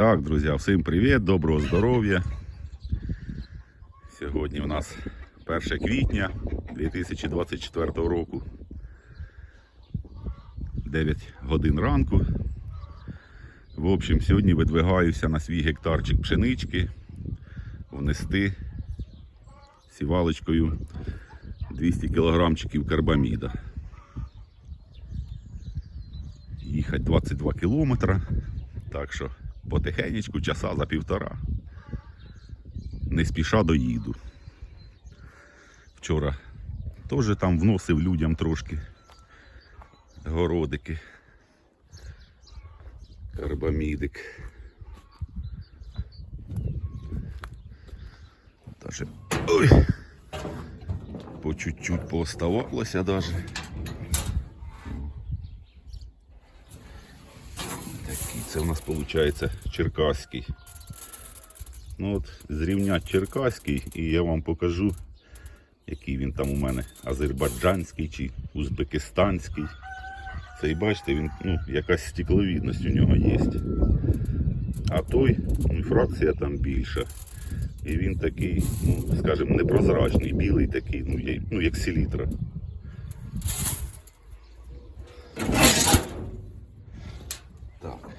Так, друзі, всім привіт, доброго здоров'я. Сьогодні у нас 1 квітня 2024 року. 9 годин ранку. В общем, сьогодні видвигаюся на свій гектарчик пшенички внести сівалочкою 200 кілограмчиків карбаміда. Їхати 22 кілометра. Так що потихенечку часа за півтора. Не спіша доїду. Вчора теж там вносив людям трошки городики. Карбамідик. Даже ой, по чуть-чуть пооставалося даже. Такий це у нас виходить черкаський. Ну от зрівнять черкаський і я вам покажу, який він там у мене азербайджанський чи узбекистанський. Цей бачите, він, ну, якась стекловідність у нього є. А той, ну, фракція там більша. І він такий, ну, скажімо, непрозрачний, білий такий, ну, ну як селітра. Так.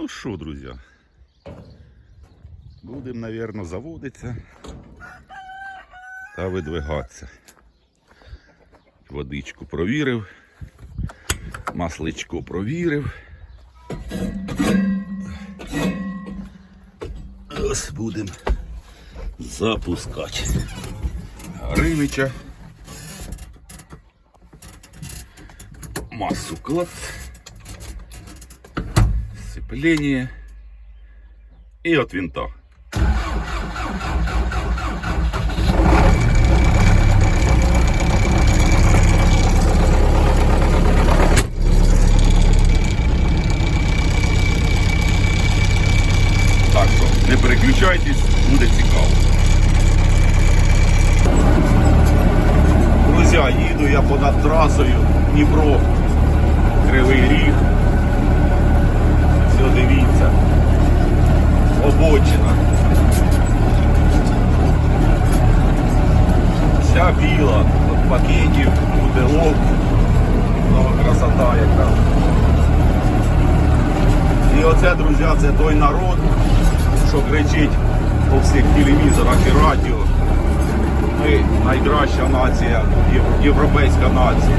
Ну що, друзі, будемо, мабуть, заводитися та видвигатися. Водичку провірив, масличко провірив. Ось будемо запускати Гринича. Массу клад. Сцепление. И от винта. Так що не переключайтесь, буде цікаво. Друзі, їду я понад трасою Дніпро, Кривий Ріг. Все, дивіться. Обочина. Вся біла, от пакетів, бутилок. Ну, красота яка. І оце, друзі, це той народ, що кричить по всіх телевізорах і радіо. Ми найкраща нація, європейська нація.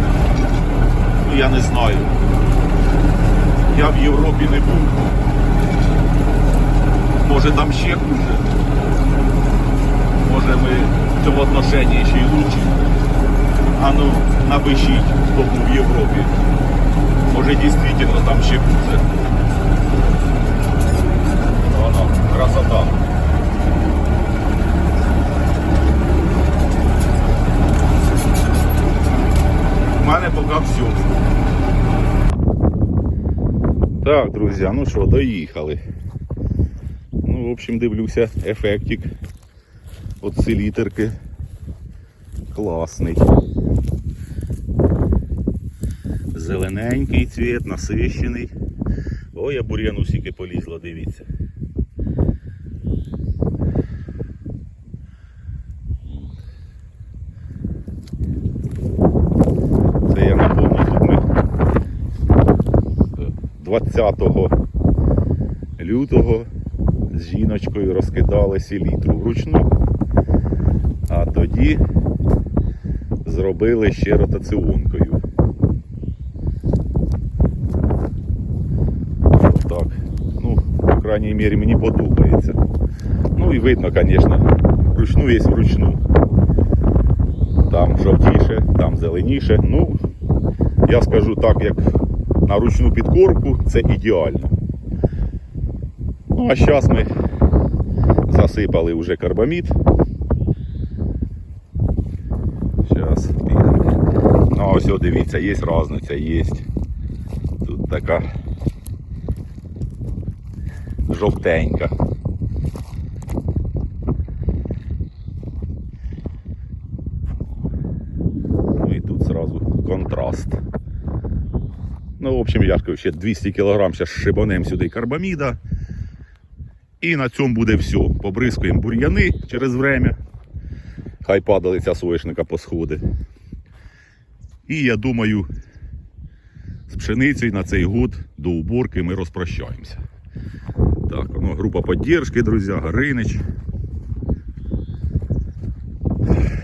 Ну я не знаю. Я в Європі не був. Може там ще хуже. Може ми в цьому отношенні ще й лучше. А ну, напишіть, хто був в Європі. Може дійсно там ще хуже. Воно, красота. У мене поки все. Так, друзі, ну що, доїхали. Ну, в общем, дивлюся, ефектик от селітерки. Класний. Зелененький цвіт, насищений. Ой, я бур'яну стільки полізла, дивіться. Це я напомню, тут ми 20 лютого з жіночкою розкидали селітру вручну, а тоді зробили ще ротаціонкою. Так, ну, по крайній мірі мені подобається. Ну і видно, звісно, вручну є вручну. Там жовтіше, там зеленіше. Ну, я скажу так, як на ручну підкорку це ідеально. Ну, а зараз ми засипали вже карбамід. Зараз Ну, ось дивіться, є різниця, є. Тут така жовтенька. Ну і тут сразу контраст. Ну, в общем, я ще 200 кг зараз шибанем сюди карбаміда. І на цьому буде все. Побризкуємо бур'яни через время. Хай падалиця соєшника посходить. І я думаю, з пшеницею на цей год до уборки ми розпрощаємося. Так, воно група підтримки, друзі, Гаринич.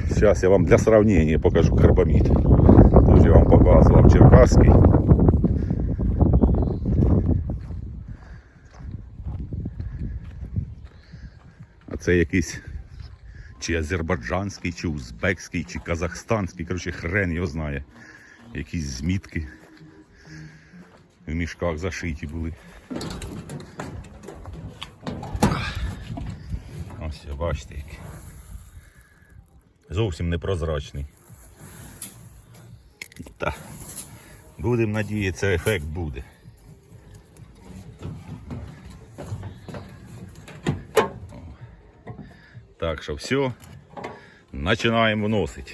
Зараз я вам для сравнения покажу карбамід. Я вам показував черкаський. Це якийсь чи азербайджанський, чи узбекський, чи казахстанський. Коротше, хрен його знає. Якісь змітки в мішках зашиті були. Ось, бачите, який. Зовсім непрозрачний. Та, будемо надіятися, ефект буде. Так що все, починаємо вносити.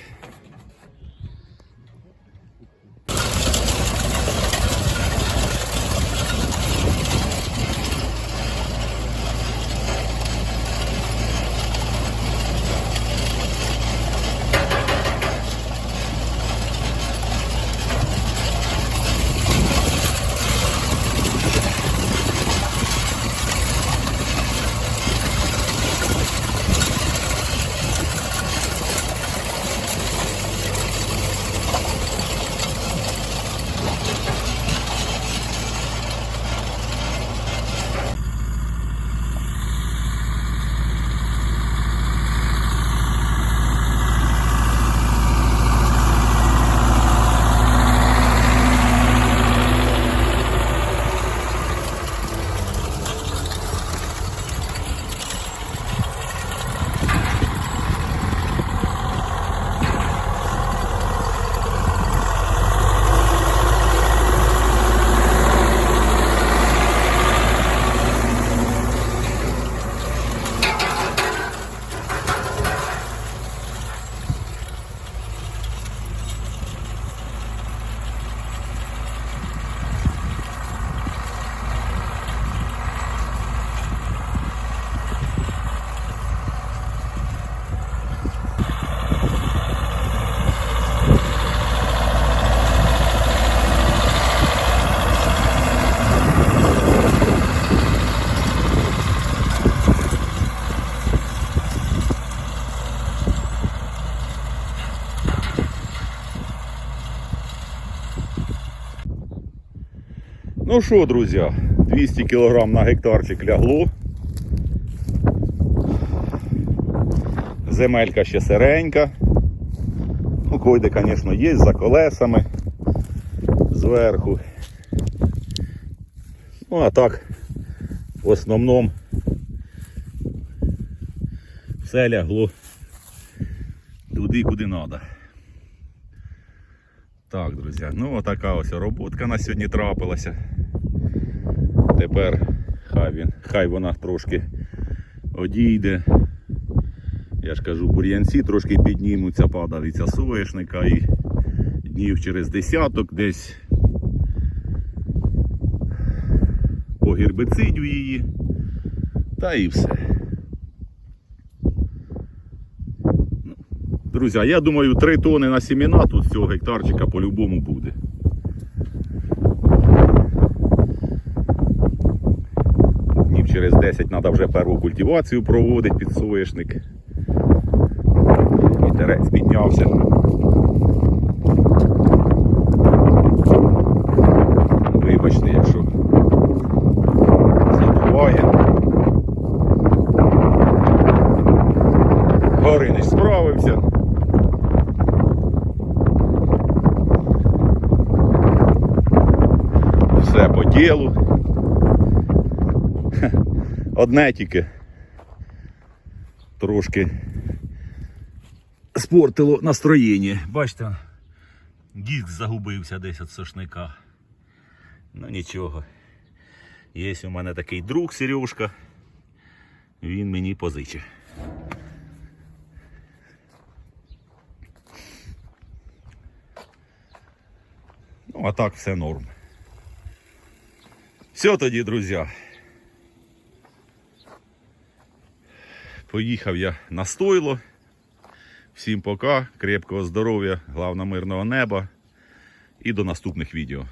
Ну що, друзі, 200 кг на гектарчик лягло. Земелька ще сиренька. Ну, койде, звісно, є за колесами зверху. Ну, а так, в основному все лягло туди, куди треба. Так, друзі, ну отака ось роботка на сьогодні трапилася. Тепер хай, він, хай вона трошки одійде. Я ж кажу, бур'янці трошки піднімуться, падалиця соєшника і днів через десяток десь погербицидю її. Та і все. Ну, Друзі, я думаю, 3 тони на сімена тут цього гектарчика по-любому буде. Через 10 треба вже перву культивацію проводити під соєшник. Вітерець піднявся. Вибачте, якщо задуває. Горинич справився. Все по ділу. Одне тільки трошки спортило настроєння. Бачите, диск загубився десь від сошника. Ну нічого. Є у мене такий друг Сережка. Він мені позичив. Ну, а так все норм. Все тоді, друзі. Поїхав я на стойло. Всім пока, крепкого здоров'я, главного мирного неба і до наступних відео.